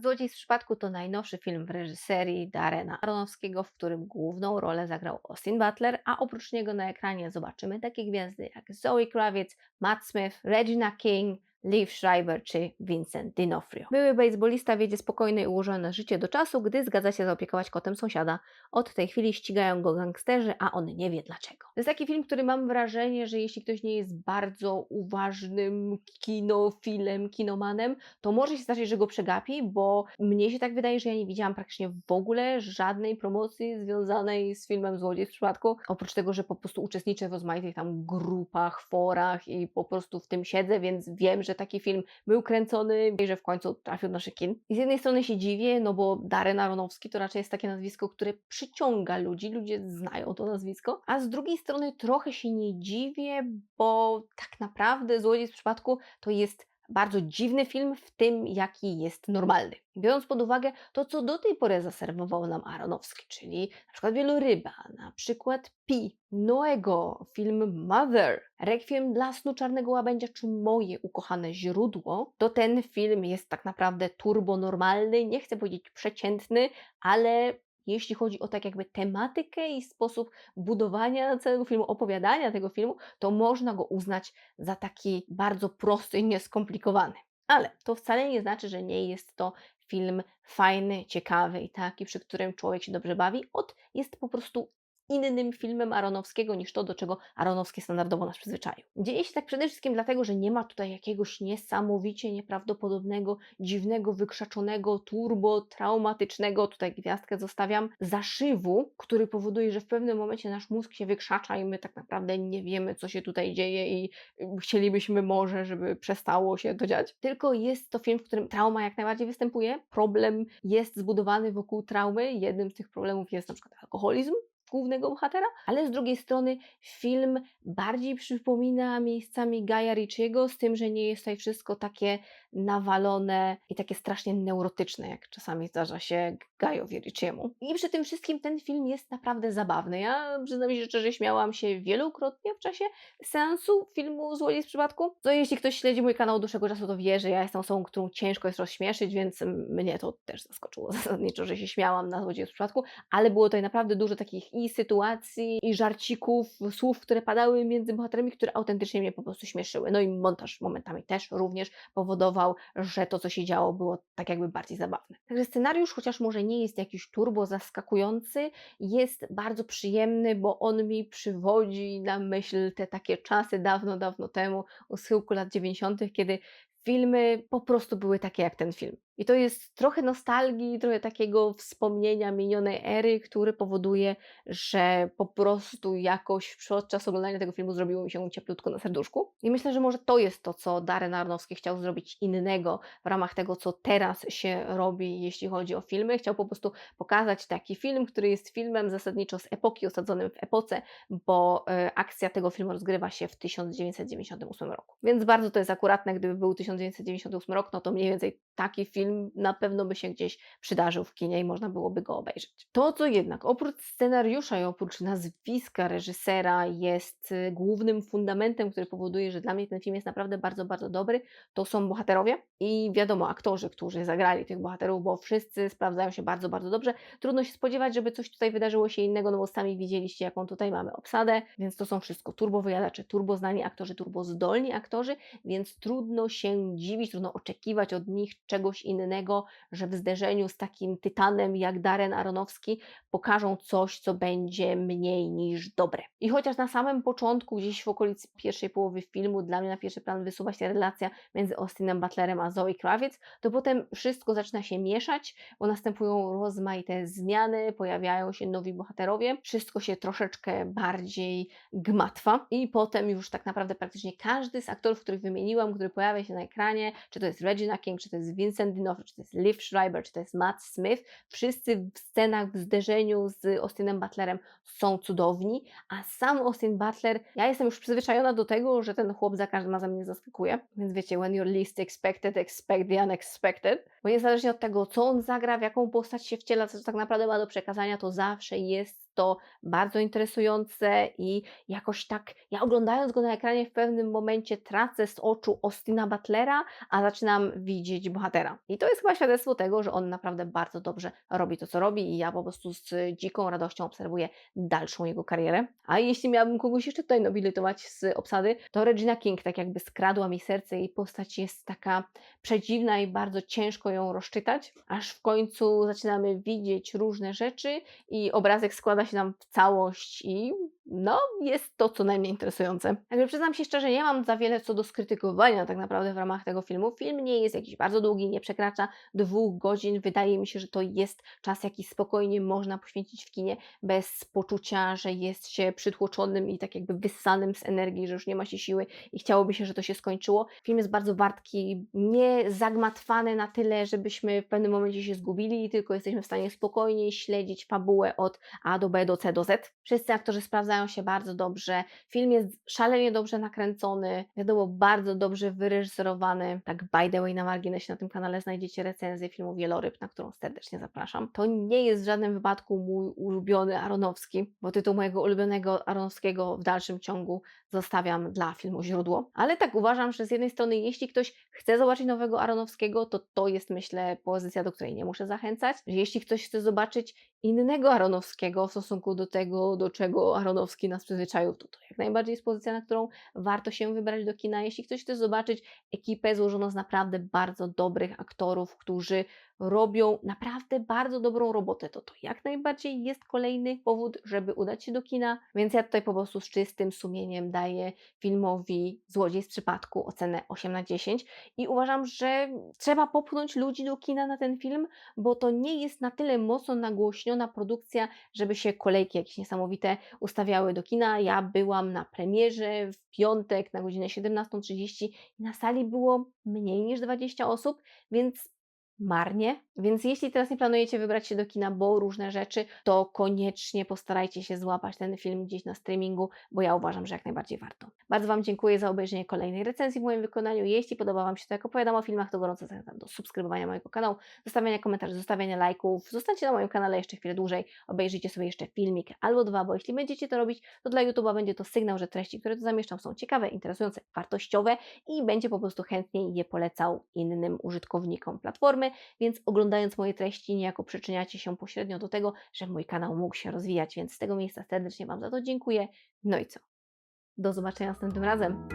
Złodziej z przypadku to najnowszy film w reżyserii Darena Aronofskiego, w którym główną rolę zagrał Austin Butler, a oprócz niego na ekranie zobaczymy takie gwiazdy jak Zoe Kravitz, Matt Smith, Regina King, Liv Schreiber czy Vincent D'Onofrio. Były baseballista wiedzie spokojne i ułożone życie do czasu, gdy zgadza się zaopiekować kotem sąsiada. Od tej chwili ścigają go gangsterzy, a on nie wie dlaczego. To jest taki film, który mam wrażenie, że jeśli ktoś nie jest bardzo uważnym kinofilem, kinomanem, to może się zdarzyć, że go przegapi, bo mnie się tak wydaje, że ja nie widziałam praktycznie w ogóle żadnej promocji związanej z filmem Złodziej w przypadku, oprócz tego, że po prostu uczestniczę w rozmaitych tam grupach, forach i po prostu w tym siedzę, więc wiem, że taki film był kręcony i że w końcu trafił do naszych kin. I z jednej strony się dziwię, no bo Darren Aronofsky to raczej jest takie nazwisko, które przyciąga ludzi, ludzie znają to nazwisko, a z drugiej strony trochę się nie dziwię, bo tak naprawdę Złodziej z przypadku to jest bardzo dziwny film w tym, jaki jest normalny. Biorąc pod uwagę to, co do tej pory zaserwował nam Aronofsky, czyli na przykład Wieloryba, na przykład Pi, Noego, film Mother, Requiem dla snu czarnego łabędzia, czy moje ukochane źródło, to ten film jest tak naprawdę turbonormalny, nie chcę powiedzieć przeciętny, ale jeśli chodzi o tak jakby tematykę i sposób budowania całego filmu, opowiadania tego filmu, to można go uznać za taki bardzo prosty i nieskomplikowany. Ale to wcale nie znaczy, że nie jest to film fajny, ciekawy i taki, przy którym człowiek się dobrze bawi. Od jest po prostu innym filmem Aronowskiego niż to, do czego Aronowski standardowo nas przyzwyczaił. Dzieje się tak przede wszystkim dlatego, że nie ma tutaj jakiegoś niesamowicie nieprawdopodobnego, dziwnego, wykrzaczonego, turbo, traumatycznego, tutaj gwiazdkę zostawiam, zaszywu, który powoduje, że w pewnym momencie nasz mózg się wykrzacza i my tak naprawdę nie wiemy, co się tutaj dzieje i chcielibyśmy może, żeby przestało się to dziać. Tylko jest to film, w którym trauma jak najbardziej występuje, problem jest zbudowany wokół traumy, jednym z tych problemów jest na przykład alkoholizm, głównego bohatera, ale z drugiej strony film bardziej przypomina miejscami Gaja Ricciego, z tym, że nie jest tutaj wszystko takie nawalone i takie strasznie neurotyczne, jak czasami zdarza się Gajowi Ricciemu. I przy tym wszystkim ten film jest naprawdę zabawny. Ja przyznam się szczerze, śmiałam się wielokrotnie w czasie seansu filmu Złodziej z przypadku. To jeśli ktoś śledzi mój kanał od dłuższego czasu, to wie, że ja jestem osobą, którą ciężko jest rozśmieszyć, więc mnie to też zaskoczyło zasadniczo, że się śmiałam na Złodziej z przypadku, ale było tutaj naprawdę dużo takich i sytuacji, i żarcików, słów, które padały między bohaterami, które autentycznie mnie po prostu śmieszyły. No i montaż momentami też również powodował, że to, co się działo, było tak jakby bardziej zabawne. Także scenariusz, chociaż może nie jest jakiś turbo zaskakujący, jest bardzo przyjemny, bo on mi przywodzi na myśl te takie czasy dawno, dawno temu, u schyłku lat 90., kiedy filmy po prostu były takie jak ten film. I to jest trochę nostalgii, trochę takiego wspomnienia minionej ery, który powoduje, że po prostu jakoś podczas oglądania tego filmu zrobiło mi się cieplutko na serduszku. I myślę, że może to jest to, co Darren Aronofsky chciał zrobić innego w ramach tego, co teraz się robi, jeśli chodzi o filmy. Chciał po prostu pokazać taki film, który jest filmem zasadniczo z epoki, osadzonym w epoce, bo y, akcja tego filmu rozgrywa się w 1998 roku. Więc bardzo to jest akuratne, gdyby był 1998 rok, no to mniej więcej taki film film na pewno by się gdzieś przydarzył w kinie i można byłoby go obejrzeć. To, co jednak oprócz scenariusza i oprócz nazwiska reżysera jest y, głównym fundamentem, który powoduje, że dla mnie ten film jest naprawdę bardzo, bardzo dobry, to są bohaterowie i wiadomo, aktorzy, którzy zagrali tych bohaterów, bo wszyscy sprawdzają się bardzo, bardzo dobrze. Trudno się spodziewać, żeby coś tutaj wydarzyło się innego, no bo sami widzieliście, jaką tutaj mamy obsadę, więc to są wszystko turbo wyjadacze, turbo znani aktorzy, turbo zdolni aktorzy, więc trudno się dziwić, trudno oczekiwać od nich czegoś innego innego, że w zderzeniu z takim tytanem jak Darren Aronowski pokażą coś, co będzie mniej niż dobre. I chociaż na samym początku, gdzieś w okolicy pierwszej połowy filmu, dla mnie na pierwszy plan wysuwa się relacja między Austinem Butlerem a Zoe Kravitz, to potem wszystko zaczyna się mieszać, bo następują rozmaite zmiany, pojawiają się nowi bohaterowie, wszystko się troszeczkę bardziej gmatwa i potem już tak naprawdę praktycznie każdy z aktorów, których wymieniłam, który pojawia się na ekranie, czy to jest Regina King, czy to jest Vincent Czy to jest Liv Schreiber, czy to jest Matt Smith, wszyscy w scenach, w zderzeniu z Austinem Butlerem są cudowni, a sam Austin Butler, ja jestem już przyzwyczajona do tego, że ten chłop za każdym razem mnie zaskakuje, więc wiecie, when you're least expected, expect the unexpected, bo niezależnie od tego, co on zagra, w jaką postać się wciela, co tak naprawdę ma do przekazania, to zawsze jest to bardzo interesujące i jakoś tak, ja oglądając go na ekranie w pewnym momencie tracę z oczu Austina Butlera, a zaczynam widzieć bohatera. I to jest chyba świadectwo tego, że on naprawdę bardzo dobrze robi to, co robi i ja po prostu z dziką radością obserwuję dalszą jego karierę. A jeśli miałabym kogoś jeszcze tutaj nobilitować z obsady, to Regina King tak jakby skradła mi serce. Jej postać jest taka przedziwna i bardzo ciężko ją rozczytać, aż w końcu zaczynamy widzieć różne rzeczy i obrazek składa się nam w całość i no, jest to co najmniej interesujące. Także przyznam się szczerze, nie mam za wiele co do skrytykowania tak naprawdę w ramach tego filmu. Film nie jest jakiś bardzo długi, nie przekracza dwóch godzin. Wydaje mi się, że to jest czas, jaki spokojnie można poświęcić w kinie, bez poczucia, że jest się przytłoczonym i tak jakby wyssanym z energii, że już nie ma się siły i chciałoby się, że to się skończyło. Film jest bardzo wartki, nie zagmatwany na tyle, żebyśmy w pewnym momencie się zgubili, tylko jesteśmy w stanie spokojnie śledzić fabułę od A do B, do C do Z. Wszyscy aktorzy sprawdzają się bardzo dobrze. Film jest szalenie dobrze nakręcony, wiadomo, bardzo dobrze wyreżyserowany. Tak, by the way, na marginesie na tym kanale znajdziecie recenzję filmu Wieloryb, na którą serdecznie zapraszam. To nie jest w żadnym wypadku mój ulubiony Aronowski, bo tytuł mojego ulubionego Aronowskiego w dalszym ciągu zostawiam dla filmu źródło. Ale tak uważam, że z jednej strony, jeśli ktoś chce zobaczyć nowego Aronowskiego, to to jest, myślę, pozycja, do której nie muszę zachęcać. Jeśli ktoś chce zobaczyć innego Aronowskiego w stosunku do tego, do czego Aronowski nas przyzwyczaił, to to jak najbardziej jest pozycja, na którą warto się wybrać do kina. Jeśli ktoś chce zobaczyć ekipę złożoną z naprawdę bardzo dobrych aktorów, którzy robią naprawdę bardzo dobrą robotę, to to jak najbardziej jest kolejny powód, żeby udać się do kina. Więc ja tutaj po prostu z czystym sumieniem daję filmowi Złodziej z przypadku ocenę 8 na 10 i uważam, że trzeba popchnąć ludzi do kina na ten film, bo to nie jest na tyle mocno nagłośniona produkcja, żeby się kolejki jakieś niesamowite ustawiały do kina. Ja byłam na premierze w piątek na godzinę 17.30 i na sali było mniej niż 20 osób, więc marnie. Więc jeśli teraz nie planujecie wybrać się do kina, bo różne rzeczy, to koniecznie postarajcie się złapać ten film gdzieś na streamingu, bo ja uważam, że jak najbardziej warto. Bardzo Wam dziękuję za obejrzenie kolejnej recenzji w moim wykonaniu. Jeśli podoba Wam się to, jak opowiadam o filmach, to gorąco zachęcam do subskrybowania mojego kanału, zostawiania komentarzy, zostawiania lajków. Zostańcie na moim kanale jeszcze chwilę dłużej, obejrzyjcie sobie jeszcze filmik albo dwa, bo jeśli będziecie to robić, to dla YouTube'a będzie to sygnał, że treści, które tu zamieszczam są ciekawe, interesujące, wartościowe i będzie po prostu chętniej je polecał innym użytkownikom platformy więc oglądając moje treści niejako przyczyniacie się pośrednio do tego, że mój kanał mógł się rozwijać, więc z tego miejsca serdecznie Wam za to dziękuję. No i co? Do zobaczenia następnym razem.